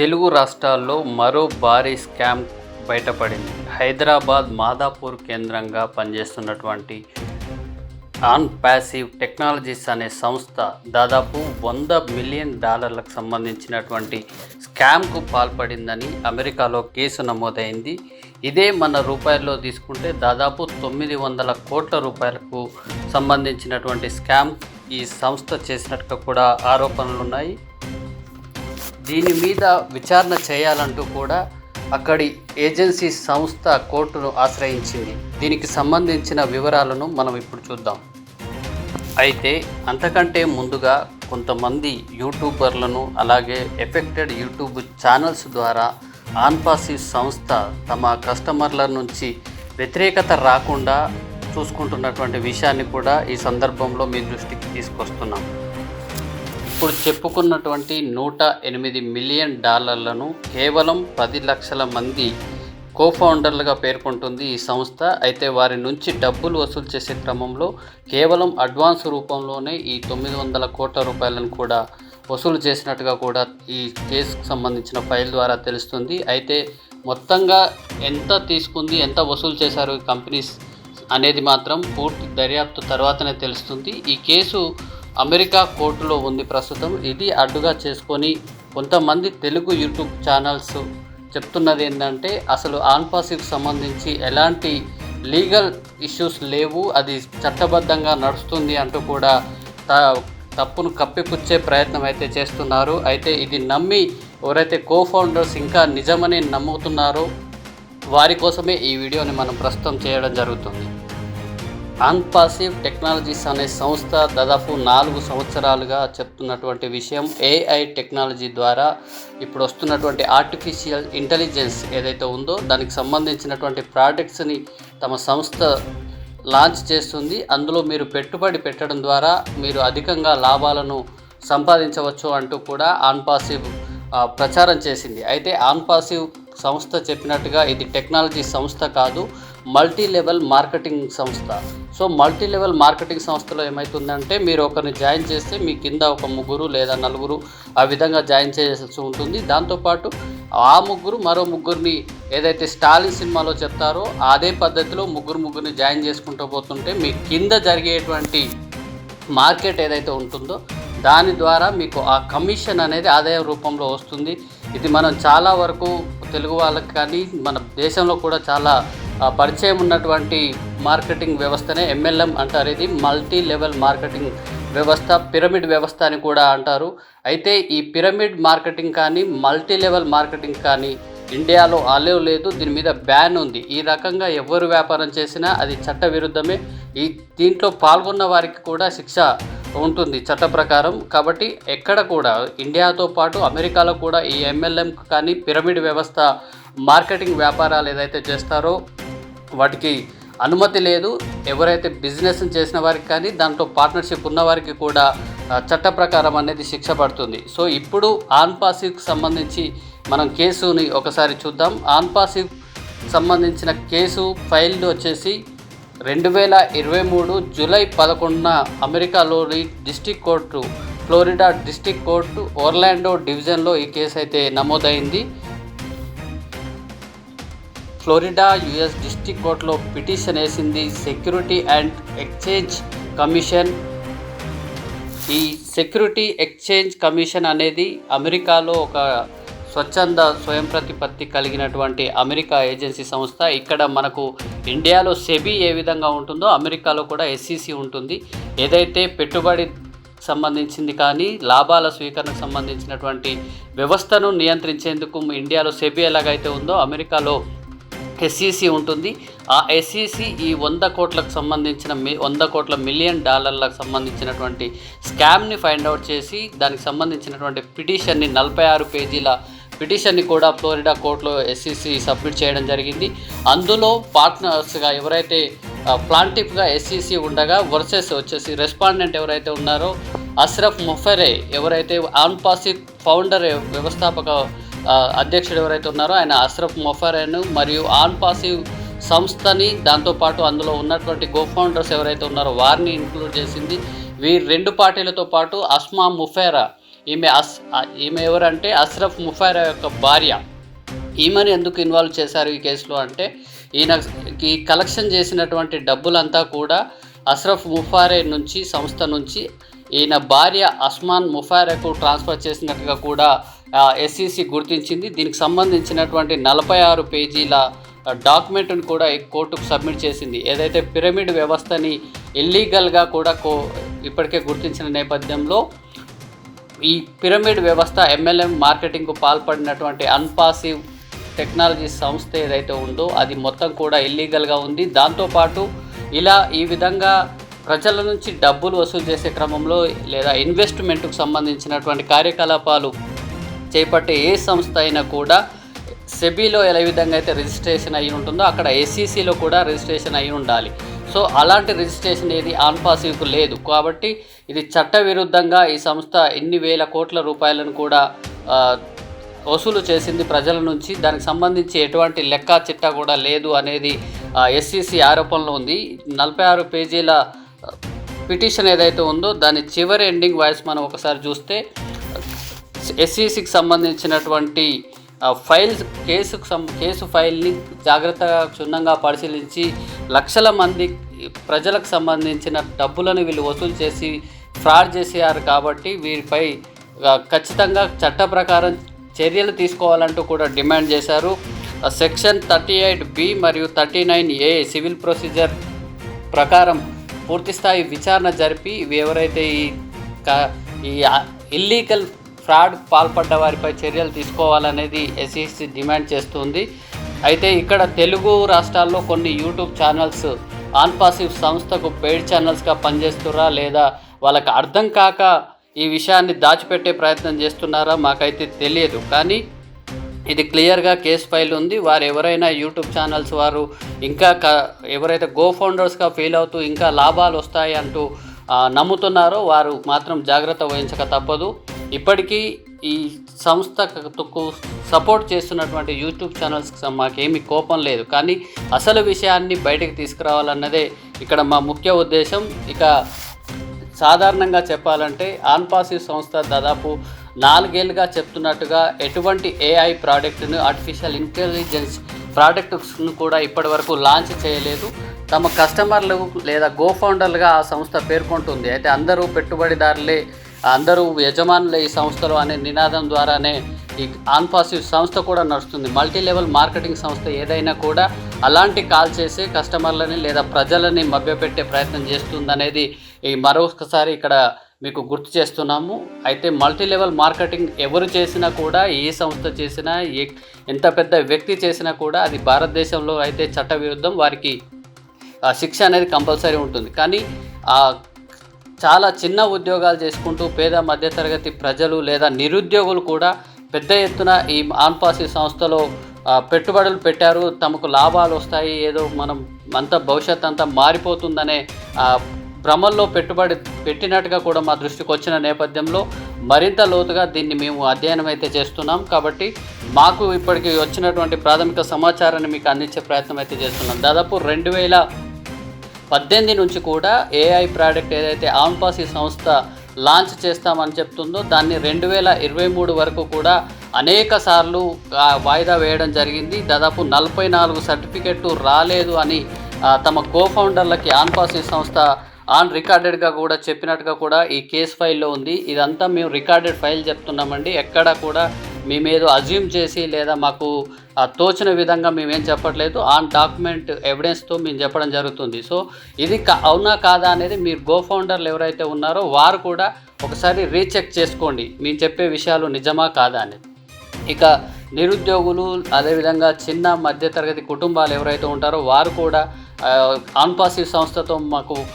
తెలుగు రాష్ట్రాల్లో మరో భారీ స్కామ్ బయటపడింది. హైదరాబాద్ మాదాపూర్ కేంద్రంగా పనిచేస్తున్నటువంటి ఆన్ ప్యాసివ్ టెక్నాలజీస్ అనే సంస్థ దాదాపు వంద మిలియన్ డాలర్లకు సంబంధించినటువంటి స్కామ్కు పాల్పడిందని అమెరికాలో కేసు నమోదైంది. ఇదే మన రూపాయల్లో తీసుకుంటే దాదాపు తొమ్మిది వందల కోట్ల రూపాయలకు సంబంధించినటువంటి స్కామ్ ఈ సంస్థ చేసినట్టుగా కూడా ఆరోపణలు ఉన్నాయి దీని మీద విచారణ చేయాలంటూ కూడా అక్కడి ఏజెన్సీ సంస్థ కోర్టును ఆశ్రయించింది. దీనికి సంబంధించిన వివరాలను మనం ఇప్పుడు చూద్దాం. అయితే అంతకంటే ముందుగా కొంతమంది యూట్యూబర్లను అలాగే ఎఫెక్టెడ్ యూట్యూబ్ ఛానల్స్ ద్వారా ఆన్పాసిస్ సంస్థ తమ కస్టమర్ల నుంచి వ్యతిరేకత రాకుండా చూసుకుంటున్నటువంటి విషయాన్ని కూడా ఈ సందర్భంలో మీ దృష్టికి తీసుకొస్తున్నాం. ఇప్పుడు చెప్పుకున్నటువంటి నూట ఎనిమిది మిలియన్ డాలర్లను కేవలం పది లక్షల మంది కోఫౌండర్లుగా పేర్కొంటుంది ఈ సంస్థ. అయితే వారి నుంచి డబ్బులు వసూలు చేసే క్రమంలో కేవలం అడ్వాన్స్ రూపంలోనే ఈ తొమ్మిది వందల కోట్ల రూపాయలను కూడా వసూలు చేసినట్టుగా కూడా ఈ కేసుకు సంబంధించిన ఫైల్ ద్వారా తెలుస్తుంది. అయితే మొత్తంగా ఎంత తీసుకుంది ఎంత వసూలు చేశారు ఈ కంపెనీస్ అనేది మాత్రం పూర్తి దర్యాప్తు తర్వాతనే తెలుస్తుంది. ఈ కేసు అమెరికా కోర్టులో ఉంది ప్రస్తుతం. ఇది అడ్డుగా చేసుకొని కొంతమంది తెలుగు యూట్యూబ్ ఛానల్స్ చెప్తున్నది ఏంటంటే అసలు ఆన్పాసికి సంబంధించి ఎలాంటి లీగల్ ఇష్యూస్ లేవు అది చట్టబద్ధంగా నడుస్తుంది అంటూ కూడా త తప్పును కప్పిపుచ్చే ప్రయత్నం అయితే చేస్తున్నారు. అయితే ఇది నమ్మి ఎవరైతే కో ఫౌండర్స్ ఇంకా నిజమని నమ్ముతున్నారో వారి కోసమే ఈ వీడియోని మనం ప్రస్తుతం చేయడం జరుగుతుంది. అన్పాసివ్ టెక్నాలజీస్ అనే సంస్థ దాదాపు నాలుగు సంవత్సరాలుగా చెప్తున్నటువంటి విషయం ఏఐ టెక్నాలజీ ద్వారా ఇప్పుడు వస్తున్నటువంటి ఆర్టిఫిషియల్ ఇంటెలిజెన్స్ ఏదైతే ఉందో దానికి సంబంధించినటువంటి ప్రోడక్ట్స్ని తమ సంస్థ లాంచ్ చేస్తుంది. అందులో మీరు పెట్టుబడి పెట్టడం ద్వారా మీరు అధికంగా లాభాలను సంపాదించవచ్చు అంటూ కూడా ఆన్పాసివ్ ప్రచారం చేసింది. అయితే ఆన్పాసివ్ సంస్థ చెప్పినట్టుగా ఇది టెక్నాలజీ సంస్థ కాదు. మల్టీ లెవెల్ మార్కెటింగ్ సంస్థ. సో మల్టీ లెవెల్ మార్కెటింగ్ సంస్థలో ఏమవుతుందంటే మీరు ఒకరిని జాయిన్ చేస్తే మీ కింద ఒక ముగ్గురు లేదా నలుగురు ఆ విధంగా జాయిన్ చేయాల్సి ఉంటుంది. దాంతోపాటు ఆ ముగ్గురు మరో ముగ్గురిని ఏదైతే స్టాలిన్ సినిమాలో చెప్తారో అదే పద్ధతిలో ముగ్గురు ముగ్గురిని జాయిన్ చేసుకుంటూ పోతుంటే మీ కింద జరిగేటువంటి మార్కెట్ ఏదైతే ఉంటుందో దాని ద్వారా మీకు ఆ కమిషన్ అనేది ఆదాయ రూపంలో వస్తుంది. ఇది మనం చాలా వరకు తెలుగు వాళ్ళకి కానీ మన దేశంలో కూడా చాలా పరిచయం ఉన్నటువంటి మార్కెటింగ్ వ్యవస్థనే ఎంఎల్ఎం అంటారు. ఇది మల్టీ లెవెల్ మార్కెటింగ్ వ్యవస్థ పిరమిడ్ వ్యవస్థ అని కూడా అంటారు. అయితే ఈ పిరమిడ్ మార్కెటింగ్ కానీ మల్టీ లెవెల్ మార్కెటింగ్ కానీ ఇండియాలో అలేవ్ లేదు. దీని మీద బ్యాన్ ఉంది. ఈ రకంగా ఎవరు వ్యాపారం చేసినా అది చట్ట విరుద్ధమే. ఈ దీంట్లో పాల్గొన్న వారికి కూడా శిక్ష ఉంటుంది చట్ట ప్రకారం. కాబట్టి ఎక్కడ కూడా ఇండియాతో పాటు అమెరికాలో కూడా ఈ ఎంఎల్ఎం కానీ పిరమిడ్ వ్యవస్థ మార్కెటింగ్ వ్యాపారాలు ఏదైతే చేస్తారో వాటికి అనుమతి లేదు. ఎవరైతే బిజినెస్ చేసిన వారికి కానీ దాంట్లో పార్ట్నర్షిప్ ఉన్న వారికి కూడా చట్ట ప్రకారం అనేది శిక్ష పడుతుంది. సో ఇప్పుడు ఆన్పాసివ్కి సంబంధించి మనం కేసుని ఒకసారి చూద్దాం. ఆన్పాసివ్ సంబంధించిన కేసు ఫైల్ వచ్చేసి రెండు వేల ఇరవై మూడు జూలై పదకొండున అమెరికాలోని district court Florida district court Orlando డివిజన్లో ఈ కేసు అయితే నమోదైంది. ఫ్లోరిడా యుఎస్ డిస్టిక్ కోర్టులో పిటిషన్ వేసింది. Security and exchange commission. ఈ సెక్యూరిటీ ఎక్స్చేంజ్ కమిషన్ అనేది అమెరికాలో ఒక స్వచ్ఛంద స్వయం ప్రతిపత్తి కలిగినటువంటి అమెరికా ఏజెన్సీ సంస్థ. ఇక్కడ మనకు ఇండియాలో సెబీ ఏ విధంగా ఉంటుందో అమెరికాలో కూడా ఎస్సీసీ ఉంటుంది. ఏదైతే పెట్టుబడి సంబంధించింది కానీ లాభాల స్వీకరణకు సంబంధించినటువంటి వ్యవస్థను నియంత్రించేందుకు ఇండియాలో సెబీ ఎలాగైతే ఉందో అమెరికాలో ఎస్ఈసి ఉంటుంది. ఆ ఎస్ఈసి ఈ వంద కోట్లకు సంబంధించిన మి వంద కోట్ల మిలియన్ డాలర్లకు సంబంధించినటువంటి స్కామ్ని ఫైండ్ అవుట్ చేసి దానికి సంబంధించినటువంటి పిటిషన్ని నలభై ఆరు పేజీల పిటిషన్ని కూడా ఫ్లోరిడా కోర్టులో ఎస్ఈసి సబ్మిట్ చేయడం జరిగింది. అందులో పార్ట్నర్స్గా ఎవరైతే ప్లాంటిఫ్గా ఎస్ఈసి ఉండగా వర్సెస్ వచ్చేసి రెస్పాండెంట్ ఎవరైతే ఉన్నారో అస్రఫ్ ముఫరే ఎవరైతే ఆన్పాసిక్ ఫౌండర్ వ్యవస్థాపక అధ్యక్షుడు ఎవరైతే ఉన్నారో ఆయన అస్రఫ్ మొఫరెన్ మరియు ఆన్ పాసివ్ సంస్థని దాంతోపాటు అందులో ఉన్నటువంటి గో ఫౌండర్స్ ఎవరైతే ఉన్నారో వారిని ఇంక్లూడ్ చేసింది. వీరి రెండు పార్టీలతో పాటు అస్మా ముఫేరా ఈమె అస్ ఈమె ఎవరంటే అస్రఫ్ ముఫైరా యొక్క భార్య. ఈమెను ఎందుకు ఇన్వాల్వ్ చేశారు ఈ కేసులో అంటే ఈయన ఈ కలెక్షన్ చేసినటువంటి డబ్బులంతా కూడా అస్రఫ్ ముఫారే నుంచి సంస్థ నుంచి ఈయన భార్య అస్మాన్ ముఫారెకు ట్రాన్స్ఫర్ చేసినట్టుగా కూడా ఎస్ఈసి గుర్తించింది. దీనికి సంబంధించినటువంటి నలభై ఆరు పేజీల డాక్యుమెంట్ని కూడా ఈ కోర్టుకు సబ్మిట్ చేసింది. ఏదైతే పిరమిడ్ వ్యవస్థని ఇల్లీగల్గా కూడా కో ఇప్పటికే గుర్తించిన నేపథ్యంలో ఈ పిరమిడ్ వ్యవస్థ ఎంఎల్ఎం మార్కెటింగ్కు పాల్పడినటువంటి అన్పాసివ్ టెక్నాలజీ సంస్థ ఏదైతే ఉందో అది మొత్తం కూడా ఇల్లీగల్గా ఉంది. దాంతోపాటు ఇలా ఈ విధంగా ప్రజల నుంచి డబ్బులు వసూలు చేసే క్రమంలో లేదా ఇన్వెస్ట్మెంట్కు సంబంధించినటువంటి కార్యకలాపాలు చేపట్టే ఏ సంస్థ అయినా కూడా సెబీలో ఏ విధంగా అయితే రిజిస్ట్రేషన్ అయి ఉంటుందో అక్కడ ఎస్సీసీలో కూడా రిజిస్ట్రేషన్ అయి ఉండాలి. సో అలాంటి రిజిస్ట్రేషన్ ఏది ఆన్ పాసివ్కు లేదు. కాబట్టి ఇది చట్టవిరుద్ధంగా ఈ సంస్థ ఎన్ని వేల కోట్ల రూపాయలను కూడా వసూలు చేసింది ప్రజల నుంచి. దానికి సంబంధించి ఎటువంటి లెక్క చిట్టా కూడా లేదు అనేది ఎస్సీసీ ఆరోపణలో ఉంది. నలభై ఆరు పేజీల పిటిషన్ ఏదైతే ఉందో దాని చివరి ఎండింగ్ వాయిస్ మనం ఒకసారి చూస్తే ఎస్ఈసికి సంబంధించినటువంటి ఫైల్స్ కేసుకు కేసు ఫైల్ని జాగ్రత్తగా క్షుణ్ణంగా పరిశీలించి లక్షల మంది ప్రజలకు సంబంధించిన డబ్బులను వీళ్ళు వసూలు చేసి ఫ్రాడ్ చేశారు కాబట్టి వీరిపై ఖచ్చితంగా చట్ట ప్రకారం చర్యలు తీసుకోవాలంటూ కూడా డిమాండ్ చేశారు. సెక్షన్ థర్టీ ఎయిట్ బి మరియు thirty nine A civil procedure ప్రకారం పూర్తిస్థాయి విచారణ జరిపి ఎవరైతే ఈ ఈ ఇల్లీగల్ ఫ్రాడ్ పాల్పడ్డ వారిపై చర్యలు తీసుకోవాలనేది ఎస్ఈసి డిమాండ్ చేస్తుంది. అయితే ఇక్కడ తెలుగు రాష్ట్రాల్లో కొన్ని యూట్యూబ్ ఛానల్స్ ఆన్ పాసివ్ సంస్థకు పెయిడ్ ఛానల్స్గా పనిచేస్తురా లేదా వాళ్ళకి అర్థం కాక ఈ విషయాన్ని దాచిపెట్టే ప్రయత్నం చేస్తున్నారా మాకైతే తెలియదు. కానీ ఇది క్లియర్గా కేసు ఫైల్ ఉంది. వారు ఎవరైనా యూట్యూబ్ ఛానల్స్ వారు ఇంకా క ఎవరైతే గో ఫౌండర్స్గా ఫీల్ అవుతూ ఇంకా లాభాలు వస్తాయి అంటూ నమ్ముతున్నారో వారు మాత్రం జాగ్రత్త వహించక తప్పదు. ఇప్పటికీ ఈ సంస్థకు సపోర్ట్ చేస్తున్నటువంటి యూట్యూబ్ ఛానల్స్కి మాకేమీ కోపం లేదు. కానీ అసలు విషయాన్ని బయటకు తీసుకురావాలన్నదే ఇక్కడ మా ముఖ్య ఉద్దేశం. ఇక సాధారణంగా చెప్పాలంటే ఆన్పాసివ్ సంస్థ దాదాపు నాలుగేళ్ళుగా చెప్తున్నట్టుగా ఎటువంటి ఏఐ ప్రోడక్ట్ను ఆర్టిఫిషియల్ ఇంటెలిజెన్స్ ప్రోడక్ట్స్ను కూడా ఇప్పటివరకు లాంచ్ చేయలేదు. తమ కస్టమర్లు లేదా గో ఫౌండర్లుగా ఆ సంస్థ పేర్కొంటుంది. అయితే అందరూ పెట్టుబడిదారులే అందరూ యజమానులే ఈ సంస్థలో అనే నినాదం ద్వారానే ఈ ఆన్పాసివ్ సంస్థ కూడా నడుస్తుంది. మల్టీ లెవెల్ మార్కెటింగ్ సంస్థ ఏదైనా కూడా అలాంటి కాల్ చేసి కస్టమర్లని లేదా ప్రజలని మభ్యపెట్టే ప్రయత్నం చేస్తుందనేది ఈ మరొకసారి ఇక్కడ మీకు గుర్తు చేస్తున్నాము. అయితే మల్టీ లెవెల్ మార్కెటింగ్ ఎవరు చేసినా కూడా ఏ సంస్థ చేసినా ఏ ఎంత పెద్ద వ్యక్తి చేసినా కూడా అది భారతదేశంలో అయితే చట్ట విరుద్ధం వారికి శిక్ష అనేది కంపల్సరీ ఉంటుంది. కానీ ఆ చాలా చిన్న ఉద్యోగాలు చేసుకుంటూ పేద మధ్యతరగతి ప్రజలు లేదా నిరుద్యోగులు కూడా పెద్ద ఎత్తున ఈ ఆన్పాసి సంస్థలో పెట్టుబడులు పెట్టారు. తమకు లాభాలు వస్తాయి. ఏదో మనం అంత భవిష్యత్ అంతా మారిపోతుందనే భ్రమల్లో పెట్టుబడి పెట్టినట్టుగా కూడా మా దృష్టికి వచ్చిన నేపథ్యంలో మరింత లోతుగా దీన్ని మేము అధ్యయనం అయితే చేస్తున్నాం. కాబట్టి మాకు ఇప్పటికి వచ్చినటువంటి ప్రాథమిక సమాచారాన్ని మీకు అందించే ప్రయత్నం అయితే చేస్తున్నాం. దాదాపు రెండు వేల పద్దెనిమిది నుంచి కూడా ఏఐ ప్రోడక్ట్ ఏదైతే ఆన్పాసి సంస్థ లాంచ్ చేస్తామని చెప్తుందో దాన్ని రెండు వేల ఇరవై మూడు వరకు కూడా అనేక సార్లు వాయిదా వేయడం జరిగింది. దాదాపు నలభై నాలుగు సర్టిఫికెట్లు రాలేదు అని తమ కోఫౌండర్లకి ఆన్పాస్ ఆన్పాసి సంస్థ ఆన్ రికార్డెడ్గా కూడా చెప్పినట్టుగా కూడా ఈ కేస్ ఫైల్లో ఉంది. ఇదంతా మేము రికార్డెడ్ ఫైల్ చెప్తున్నామండి. ఎక్కడా కూడా మేమేదో అజ్యూమ్ చేసి లేదా మాకు తోచిన విధంగా మేమేం చెప్పట్లేదు. ఆన్ డాక్యుమెంట్ ఎవిడెన్స్తో మేము చెప్పడం జరుగుతుంది. సో ఇది కా- అవునా కాదా అనేది మీరు గో ఫౌండర్లు ఎవరైతే ఉన్నారో వారు కూడా ఒకసారి రీచెక్ చేసుకోండి. మేము చెప్పే విషయాలు నిజమా కాదా అనేది. ఇక నిరుద్యోగులు అదేవిధంగా చిన్న మధ్యతరగతి కుటుంబాలు ఎవరైతే ఉంటారో వారు కూడా ఆన్పాసివ్ సంస్థతో మాకు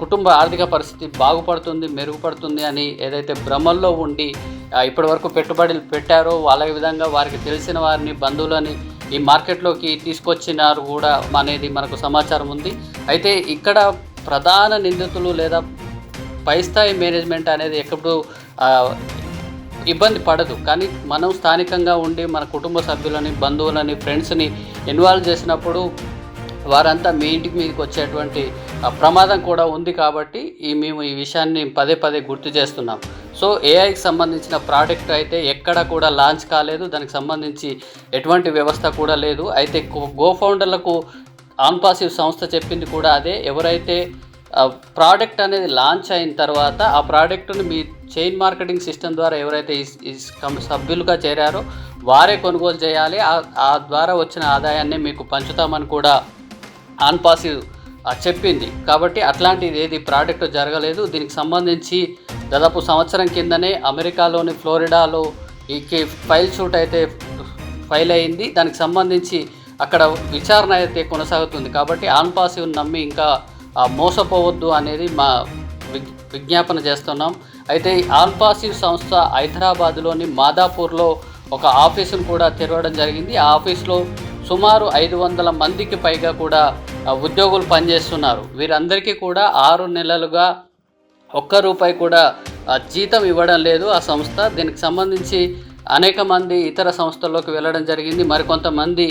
కుటుంబ ఆర్థిక పరిస్థితి బాగుపడుతుంది మెరుగుపడుతుంది అని ఏదైతే భ్రమల్లో ఉండి ఇప్పటి ఇప్పటివరకు పెట్టుబడులు పెట్టారో వాళ్ళ విధంగా వారికి తెలిసిన వారిని బంధువులని ఈ మార్కెట్లోకి తీసుకొచ్చినారు కూడా అనేది మనకు సమాచారం ఉంది. అయితే ఇక్కడ ప్రధాన నిందితులు లేదా పై స్థాయి మేనేజ్మెంట్ అనేది ఎప్పుడు ఇబ్బంది పడదు. కానీ మనం స్థానికంగా ఉండి మన కుటుంబ సభ్యులని బంధువులని ఫ్రెండ్స్ని ఇన్వాల్వ్ చేసినప్పుడు వారంతా మీ ఇంటికి మీదకి వచ్చేటువంటి ప్రమాదం కూడా ఉంది కాబట్టి ఈ మేము ఈ విషయాన్ని పదే పదే గుర్తు చేస్తున్నాం. సో ఏఐకి సంబంధించిన ప్రోడక్ట్ అయితే ఎక్కడ కూడా లాంచ్ కాలేదు. దానికి సంబంధించి ఎటువంటి వ్యవస్థ కూడా లేదు. అయితే గో ఫౌండర్లకు ఆన్పాసివ్ సంస్థ చెప్పింది కూడా అదే. ఎవరైతే ప్రోడక్ట్ అనేది లాంచ్ అయిన తర్వాత ఆ ప్రోడక్ట్ను మీ చైన్ మార్కెటింగ్ సిస్టమ్ ద్వారా ఎవరైతే ఈ సభ్యులుగా చేరారో వారే కొనుగోలు చేయాలి. ఆ- ద్వారా వచ్చిన ఆదాయాన్ని మీకు పంచుతామని కూడా ఆన్పాసివ్ చెప్పింది. కాబట్టి అట్లాంటిది ఏది ప్రాడక్ట్ జరగలేదు. దీనికి సంబంధించి దాదాపు సంవత్సరం కిందనే అమెరికాలోని ఫ్లోరిడాలో ఈ ఫైల్ షూట్ అయితే ఫైల్ అయింది. దానికి సంబంధించి అక్కడ విచారణ అయితే కొనసాగుతుంది. కాబట్టి ఆన్పాసివ్ నమ్మి ఇంకా మోసపోవద్దు అనేది మా విజ్- విజ్ఞాపన చేస్తున్నాం. అయితే ఈ ఆల్పాసివ్ సంస్థ హైదరాబాద్లోని మాదాపూర్లో ఒక ఆఫీసును కూడా తెరవడం జరిగింది. ఆ ఆఫీస్లో సుమారు ఐదు వందల మందికి పైగా కూడా ఉద్యోగులు పనిచేస్తున్నారు. వీరందరికీ కూడా ఆరు నెలలుగా ఒక్క రూపాయి కూడా జీతం ఇవ్వడం లేదు. ఆ సంస్థ దీనికి సంబంధించి అనేక మంది ఇతర సంస్థల్లోకి వెళ్ళడం జరిగింది. మరికొంతమంది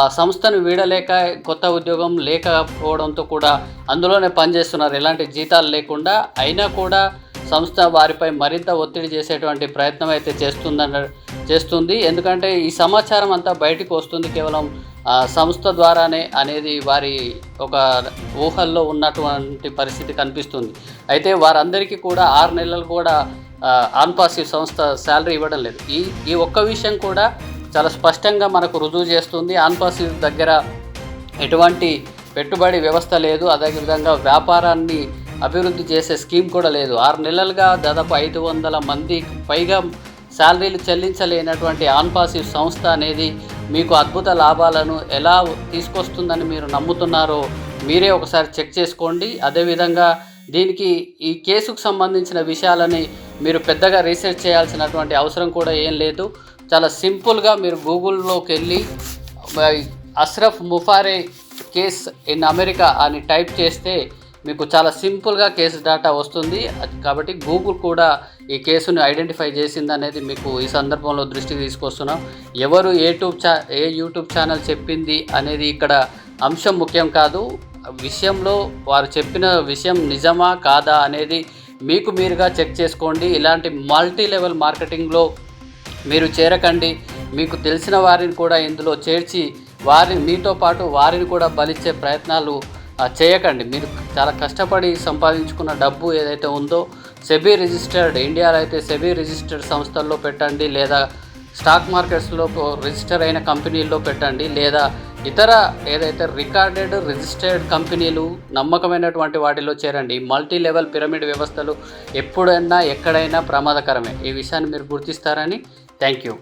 ఆ సంస్థను వీడలేక కొత్త ఉద్యోగం లేకపోవడంతో కూడా అందులోనే పనిచేస్తున్నారు. ఎలాంటి జీతాలు లేకుండా అయినా కూడా సంస్థ వారిపై మరింత ఒత్తిడి చేసేటువంటి ప్రయత్నం అయితే చేస్తుందన్న చేస్తుంది. ఎందుకంటే ఈ సమాచారం అంతా బయటకు వస్తుంది. కేవలం సంస్థ ద్వారానే అనేది వారి ఒక ఊహల్లో ఉన్నటువంటి పరిస్థితి కనిపిస్తుంది. అయితే వారందరికీ కూడా ఆరు నెలలు కూడా ఆన్పాసివ్ సంస్థ శాలరీ ఇవ్వడం లేదు. ఈ ఈ ఒక్క విషయం కూడా చాలా స్పష్టంగా మనకు రుజువు చేస్తుంది. ఆన్పాసివ్ దగ్గర ఎటువంటి పెట్టుబడి వ్యవస్థ లేదు. అదేవిధంగా వ్యాపారాన్ని అభివృద్ధి చేసే స్కీమ్ కూడా లేదు. ఆరు నెలలుగా దాదాపు ఐదు వందల మంది పైగా శాలరీలు చెల్లించలేనటువంటి ఆన్పాసివ్ సంస్థ అనేది మీకు అద్భుత లాభాలను ఎలా తీసుకొస్తుందని మీరు నమ్ముతున్నారో మీరే ఒకసారి చెక్ చేసుకోండి. అదేవిధంగా దీనికి ఈ కేసుకు సంబంధించిన విషయాలని మీరు పెద్దగా రీసెర్చ్ చేయాల్సినటువంటి అవసరం కూడా ఏం లేదు. చాలా సింపుల్గా మీరు గూగుల్లోకి వెళ్ళి Ashraf Mufareh case in America అని టైప్ చేస్తే మీకు చాలా సింపుల్గా కేసు డేటా వస్తుంది. కాబట్టి గూగుల్ కూడా ఈ కేసును ఐడెంటిఫై చేసింది అనేది మీకు ఈ సందర్భంలో దృష్టికి తీసుకొస్తున్నాం. ఎవరు యూట్యూబ్ ఛా ఏ యూట్యూబ్ ఛానల్ చెప్పింది అనేది ఇక్కడ అంశం ముఖ్యం కాదు. విషయంలో వారు చెప్పిన విషయం నిజమా కాదా అనేది మీకు మీరుగా చెక్ చేసుకోండి. ఇలాంటి మల్టీ లెవెల్ మార్కెటింగ్లో మీరు చేరకండి. మీకు తెలిసిన వారిని కూడా ఇందులో చేర్చి వారిని మీతో పాటు వారిని కూడా బలిచ్చే ప్రయత్నాలు చేయకండి. మీరు చాలా కష్టపడి సంపాదించుకున్న డబ్బు ఏదైతే ఉందో సెబీ రిజిస్టర్డ్ ఇండియాలో అయితే సెబీ రిజిస్టర్డ్ సంస్థల్లో పెట్టండి లేదా స్టాక్ మార్కెట్స్లో రిజిస్టర్ అయిన కంపెనీల్లో పెట్టండి లేదా ఇతర ఏదైతే రికార్డెడ్ రిజిస్టర్డ్ కంపెనీలు నమ్మకమైనటువంటి వాటిలో చేరండి. మల్టీ లెవెల్ పిరమిడ్ వ్యవస్థలు ఎప్పుడైనా ఎక్కడైనా ప్రమాదకరమే. ఈ విషయాన్ని మీరు గుర్తిస్తారని థ్యాంక్ యూ.